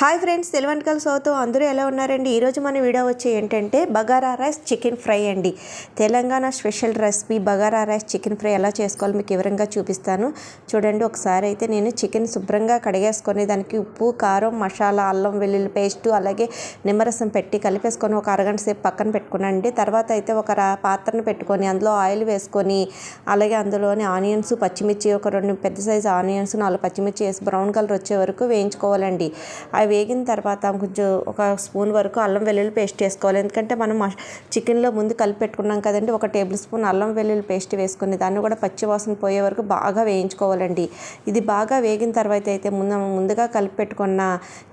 Hi friends తెలువంటకల్ Sotho అందరూ ఎలా ఉన్నారండి? ఈరోజు మన వీడియో వచ్చి ఏంటంటే బగారా రైస్ చికెన్ ఫ్రై అండి. Telangana special recipe bagara rice chicken fry ఎలా చేసుకోవాలో మీకు వివరంగా చూపిస్తాను. చూడండి ఒకసారి అయితే నేను చికెన్ శుభ్రంగా కడిగేసుకొని దానికి ఉప్పు కారం మసాలా అల్లం వెల్లుల్లి పేస్టు అలాగే నిమ్మరసం పెట్టి కలిపేసుకొని ఒక అరగంట సేపు పక్కన పెట్టుకున్నానండి తర్వాత అయితే ఒక పాత్రను పెట్టుకొని అందులో ఆయిల్ వేసుకొని అలాగే అందులోని ఆనియన్స్ పచ్చిమిర్చి ఒక రెండు పెద్ద సైజు ఆనియన్స్ నాలుగు పచ్చిమిర్చి వేసి బ్రౌన్ కలర్ వచ్చే వరకు వేయించుకోవాలండి. అవి వేగిన తర్వాత కొంచెం ఒక స్పూన్ వరకు అల్లం వెల్లుల్లి పేస్ట్ వేసుకోవాలి. ఎందుకంటే మనం చికెన్లో ముందు కలిపి పెట్టుకున్నాం కదండి ఒక టేబుల్ స్పూన్ అల్లం వెల్లుల్లి పేస్ట్ వేసుకుని దాన్ని కూడా పచ్చి వాసన పోయే వరకు బాగా వేయించుకోవాలండి. ఇది బాగా వేగిన తర్వాత అయితే ముందు ముందుగా కలిపి పెట్టుకున్న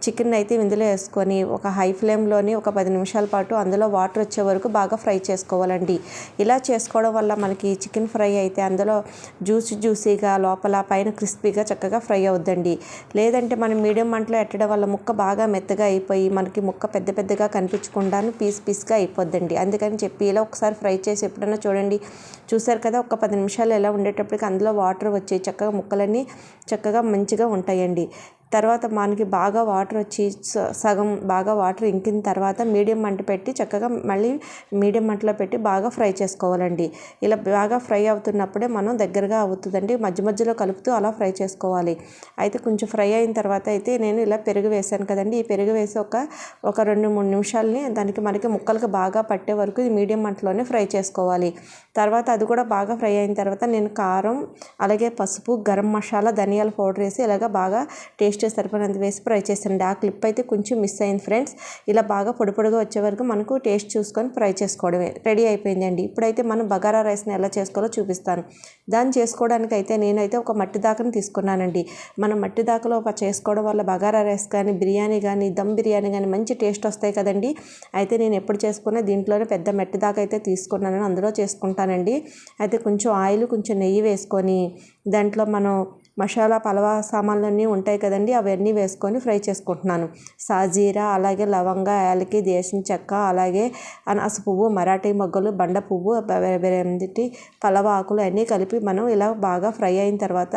చికెన్ అయితే ఇందులో వేసుకొని ఒక హై ఫ్లేమ్లోని ఒక పది నిమిషాల పాటు అందులో వాటర్ వచ్చే వరకు బాగా ఫ్రై చేసుకోవాలండి. ఇలా చేసుకోవడం వల్ల మనకి చికెన్ ఫ్రై అయితే అందులో జ్యూస్ జ్యూసీగా లోపల పైన క్రిస్పీగా చక్కగా ఫ్రై అవుద్దండి. లేదంటే మనం మీడియం మంటలో ఎట్టడం వల్ల ముక్క బాగా మెత్తగా అయిపోయి మనకి ముక్క పెద్ద పెద్దగా కనిపించకుండాను పీస్ పీస్గా అయిపోద్దండి. అందుకని చెప్పి ఇలా ఒకసారి ఫ్రై చేసి ఎప్పుడైనా చూడండి. చూసారు కదా ఒక పది నిమిషాలు ఎలా ఉండేటప్పటికి అందులో వాటర్ వచ్చి చక్కగా ముక్కలన్నీ చక్కగా మంచిగా ఉంటాయండి. తర్వాత మనకి బాగా వాటర్ వచ్చి స- సగం బాగా వాటర్ ఇంకిన తర్వాత మీడియం మంట పెట్టి చక్కగా మళ్ళీ మీడియం మంటలో పెట్టి బాగా ఫ్రై చేసుకోవాలండి. ఇలా బాగా ఫ్రై అవుతున్నప్పుడే మనం దగ్గరగా అవుతుందండి. మధ్య మధ్యలో కలుపుతూ అలా ఫ్రై చేసుకోవాలి. అయితే కొంచెం ఫ్రై అయిన తర్వాత అయితే నేను ఇలా పెరుగు వేసాను కదండి. ఈ పెరుగు వేసి ఒక ఒక రెండు మూడు నిమిషాలని దానికి మనకి ముక్కలకు బాగా పట్టే వరకు ఇది మీడియం మంటలోనే ఫ్రై చేసుకోవాలి. తర్వాత అది కూడా బాగా ఫ్రై అయిన తర్వాత నేను కారం అలాగే పసుపు గరం మసాలా ధనియాల పౌడర్ వేసి ఇలాగ బాగా టేస్ట్ సరిపడినంత వేసి ఫ్రై చేసండి ఆ క్లిప్ అయితే కొంచెం మిస్ అయింది ఫ్రెండ్స్. ఇలా బాగా పొడి పొడిగా వచ్చే వరకు మనకు టేస్ట్ చూసుకొని ఫ్రై చేసుకోవడమే రెడీ అయిపోయిందండి. ఇప్పుడైతే మనం బగారా రైస్ని ఎలా చేసుకోవాలో చూపిస్తాను. దాన్ని చేసుకోవడానికి అయితే నేనైతే ఒక మట్టి దాకని తీసుకున్నానండి. మనం మట్టి దాకలో ఒక చేసుకోవడం వల్ల బగారా రైస్ కానీ బిర్యానీ కానీ దమ్ బిర్యానీ కానీ మంచి టేస్ట్ వస్తాయి కదండి. అయితే నేను ఎప్పుడు చేసుకున్నా దీంట్లోనే పెద్ద మట్టి దాకా అయితే తీసుకున్నాను. అందులో చేసుకుంటానండి. అయితే కొంచెం ఆయిల్ కొంచెం నెయ్యి వేసుకొని దాంట్లో మనం మసాలా పలవా సామాన్లన్నీ ఉంటాయి కదండి. అవన్నీ వేసుకొని ఫ్రై చేసుకుంటున్నాను. సాజీరా అలాగే లవంగ యాలకి దేశం చెక్క అలాగే అనాస పువ్వు మరాఠీ మొగ్గలు బండ పువ్వు ఏంటి పలవ ఆకులు అన్నీ కలిపి మనం ఇలా బాగా ఫ్రై అయిన తర్వాత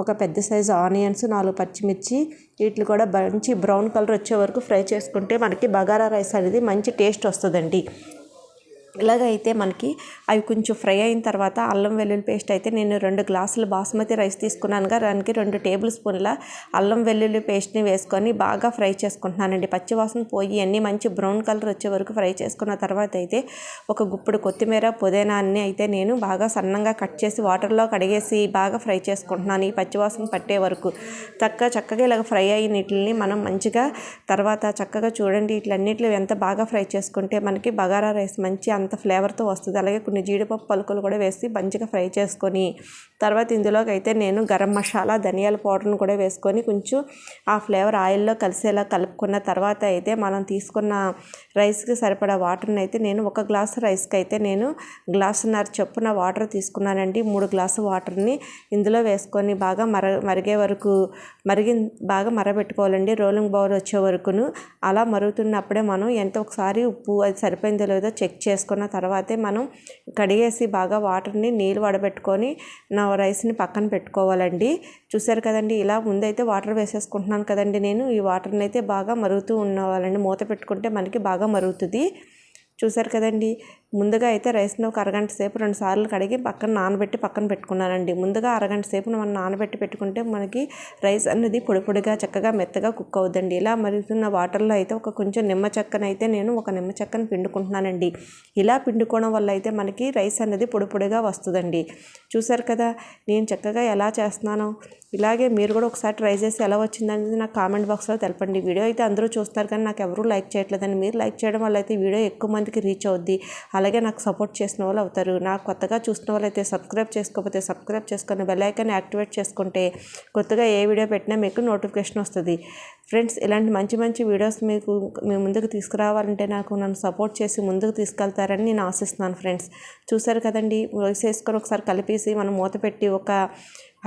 ఒక పెద్ద సైజు ఆనియన్స్ నాలుగు పచ్చిమిర్చి వీటిని కూడా మంచి బ్రౌన్ కలర్ వచ్చే వరకు ఫ్రై చేసుకుంటే మనకి బగారా రైస్ అనేది మంచి టేస్ట్ వస్తుందండి. ఇలాగైతే మనకి అవి కొంచెం ఫ్రై అయిన తర్వాత అల్లం వెల్లుల్లి పేస్ట్ అయితే నేను రెండు గ్లాసులు బాస్మతి రైస్ తీసుకున్నానుగా దానికి రెండు టేబుల్ స్పూన్ల అల్లం వెల్లుల్లి పేస్ట్ని వేసుకొని బాగా ఫ్రై చేసుకుంటున్నానండి. పచ్చివాసన పోయి అన్నీ మంచి బ్రౌన్ కలర్ వచ్చే వరకు ఫ్రై చేసుకున్న తర్వాత అయితే ఒక గుప్పుడు కొత్తిమీర పుదీనా అన్ని అయితే నేను బాగా సన్నంగా కట్ చేసి వాటర్లో కడిగేసి బాగా ఫ్రై చేసుకుంటున్నాను ఈ పచ్చివాసన పట్టే వరకు. చక్కగా చక్కగా ఇలాగ ఫ్రై అయిన వీటిని మనం మంచిగా తర్వాత చక్కగా చూడండి వీటిలన్నిటిలో ఎంత బాగా ఫ్రై చేసుకుంటే మనకి బగారా రైస్ మంచి అంత ఫ్లేవర్తో వస్తుంది. అలాగే కొన్ని జీడిపప్పు పలుకులు కూడా వేసి మంచిగా ఫ్రై చేసుకొని తర్వాత ఇందులోకి అయితే నేను గరం మసాలా ధనియాల పౌడర్ని కూడా వేసుకొని కొంచెం ఆ ఫ్లేవర్ ఆయిల్లో కలిసేలా కలుపుకున్న తర్వాత అయితే మనం తీసుకున్న రైస్కి సరిపడా వాటర్ని అయితే నేను ఒక గ్లాసు రైస్కి అయితే నేను గ్లాసున్నర చొప్పున వాటర్ తీసుకున్నానండి. మూడు గ్లాసు వాటర్ని ఇందులో వేసుకొని బాగా మర మరిగే వరకు మరిగి బాగా మరబెట్టుకోవాలండి. రోలింగ్ బౌల్ వచ్చే వరకును. అలా మరుగుతున్నప్పుడే మనం ఎంత ఒకసారి ఉప్పు అది సరిపోయిందో లేదో చెక్ చేసుకున్న తర్వాతే మనం కడిగేసి బాగా వాటర్ని నీళ్ళు వడబెట్టుకొని నా రైస్ని పక్కన పెట్టుకోవాలండి. చూసారు కదండి ఇలా ముందైతే వాటర్ వేసేసుకుంటున్నాను కదండి నేను. ఈ వాటర్ని అయితే బాగా మరుగుతూ ఉన్నవాలండి మూత పెట్టుకుంటే మనకి బాగా మరుగుతుంది. చూసారు కదండి. ముందుగా అయితే రైస్ను ఒక అరగంట సేపు రెండు సార్లు కడిగి పక్కన నానబెట్టి పక్కన పెట్టుకున్నానండి ముందుగా అరగంట సేపు మనం నానబెట్టి పెట్టుకుంటే మనకి రైస్ అనేది పొడి పొడిగా చక్కగా మెత్తగా కుక్ అవుద్దండి. ఇలా మరుగుతున్న వాటర్లో అయితే ఒక కొంచెం నిమ్మ చెక్కను అయితే నేను ఒక నిమ్మ చెక్కను పిండుకుంటున్నానండి. ఇలా పిండుకోవడం వల్ల అయితే మనకి రైస్ అనేది పొడి పొడిగా వస్తుందండి. చూసారు కదా నేను చక్కగా ఎలా చేస్తున్నానో. ఇలాగే మీరు కూడా ఒకసారి ట్రై చేసి ఎలా వచ్చిందనేది నాకు కామెంట్ బాక్స్లో తెలపండి. వీడియో అయితే అందరూ చూస్తారు కానీ నాకు ఎవరూ లైక్ చేయట్లేదండి. మీరు లైక్ చేయడం వల్ల అయితే వీడియో ఎక్కువ మందికి రీచ్ అవుద్ది. అలాగే నాకు సపోర్ట్ చేసిన వాళ్ళు అవుతారు. నాకు కొత్తగా చూసిన వాళ్ళు అయితే సబ్స్క్రైబ్ చేసుకోకపోతే సబ్స్క్రైబ్ చేసుకొని బెల్లైకాన్ని యాక్టివేట్ చేసుకుంటే కొత్తగా ఏ వీడియో పెట్టినా మీకు నోటిఫికేషన్ వస్తుంది. ఫ్రెండ్స్ ఇలాంటి మంచి మంచి వీడియోస్ మీకు మీ ముందుకు తీసుకురావాలంటే నాకు నన్ను సపోర్ట్ చేసి ముందుకు తీసుకెళ్తారని నేను ఆశిస్తున్నాను ఫ్రెండ్స్. చూసారు కదండి వేసేసుకొని ఒకసారి కలిపేసి మనం మూత పెట్టి ఒక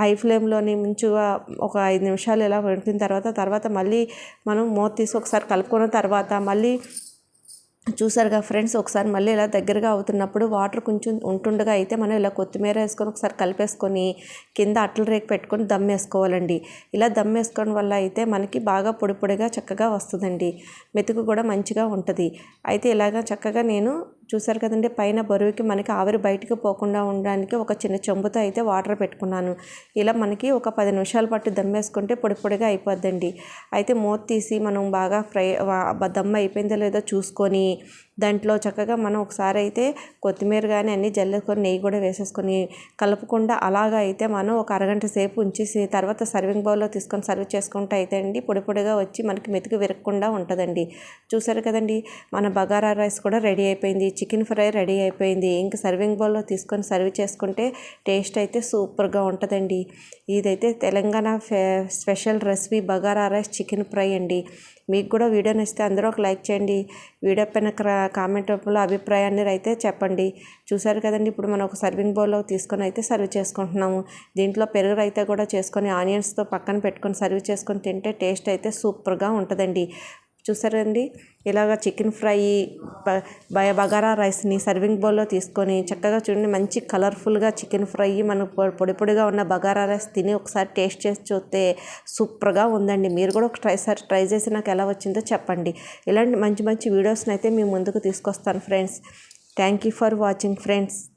హై ఫ్లేమ్లోని మంచిగా ఒక ఐదు నిమిషాలు ఇలా ఉడికిన తర్వాత తర్వాత మళ్ళీ మనం మూత తీసి ఒకసారి కలుపుకున్న తర్వాత మళ్ళీ చూసారుగా ఫ్రెండ్స్ ఒకసారి మళ్ళీ ఇలా దగ్గరగా అవుతున్నప్పుడు వాటర్ కొంచెం ఉంటుండగా అయితే మనం ఇలా కొత్తిమీర వేసుకొని ఒకసారి కలిపేసుకొని కింద అట్ల రేకు పెట్టుకొని దమ్ వేసుకోవాలండి ఇలా దమ్ వేసుకోవడం వల్ల అయితే మనకి బాగా పొడి పొడిగా చక్కగా వస్తుందండి. మెతుకు కూడా మంచిగా ఉంటుంది. అయితే ఇలాగ చక్కగా నేను చూసారు కదండి పైన బరువుకి మనకి ఆవిరి బయటకు పోకుండా ఉండడానికి ఒక చిన్న చెంబుతో అయితే వాటర్ పెట్టుకున్నాను. ఇలా మనకి ఒక పది నిమిషాల పాటు దమ్ వేసుకుంటే పొడి పొడిగా అయిపోద్దండి. అయితే మూత తీసి మనం బాగా ఫ్రై వా- దమ్ అయిపోయిందో లేదో చూసుకొని దాంట్లో చక్కగా మనం ఒకసారి అయితే కొత్తిమీర కానీ అన్నీ జల్లుకొని నెయ్యి కూడా వేసేసుకొని కలపకుండా అలాగా అయితే మనం ఒక అరగంట సేపు ఉంచేసి తర్వాత సర్వింగ్ బౌల్లో తీసుకొని సర్వ్ చేసుకుంటే అయితే అండి పొడి పొడిగా వచ్చి మనకి మెతుకు విరగకుండా ఉంటుందండి. చూసారు కదండి మన బగారా రైస్ కూడా రెడీ అయిపోయింది చికెన్ ఫ్రై రెడీ అయిపోయింది. ఇంకా సర్వింగ్ బౌల్లో తీసుకొని సర్వ్ చేసుకుంటే టేస్ట్ అయితే సూపర్గా ఉంటుందండి. ఇదైతే తెలంగాణ ఫే special recipe bagara rice chicken fry అండి. మీకు కూడా వీడియో నచ్చితే అందరూ ఒక లైక్ చేయండి. వీడియో పైన కామెంట్ రూపంలో అభిప్రాయాన్ని అయితే చెప్పండి. చూసారు కదండి ఇప్పుడు మనం ఒక సర్వింగ్ బౌల్లో తీసుకొని అయితే సర్వ్ చేసుకుంటున్నాము. దీంట్లో పెరుగు అయితే కూడా చేసుకొని ఆనియన్స్తో పక్కన పెట్టుకొని సర్వ్ చేసుకొని తింటే టేస్ట్ అయితే సూపర్గా ఉంటుందండి. చూసారండి? ఇలాగ చికెన్ ఫ్రై బ- బగారా రైస్ని సర్వింగ్ బౌల్లో తీసుకొని చక్కగా చూడండి మంచి కలర్ఫుల్గా చికెన్ ఫ్రై మనకు పొడి పొడిగా ఉన్న బగారా రైస్ తిని ఒకసారి టేస్ట్ చేసి చూస్తే సూపర్గా ఉందండి. మీరు కూడా ఒక ట్రై ట్రై చేసి నాకు ఎలా వచ్చిందో చెప్పండి. ఇలాంటి మంచి మంచి వీడియోస్ని అయితే మీ ముందుకు తీసుకొస్తాను friends. Thank you for watching friends.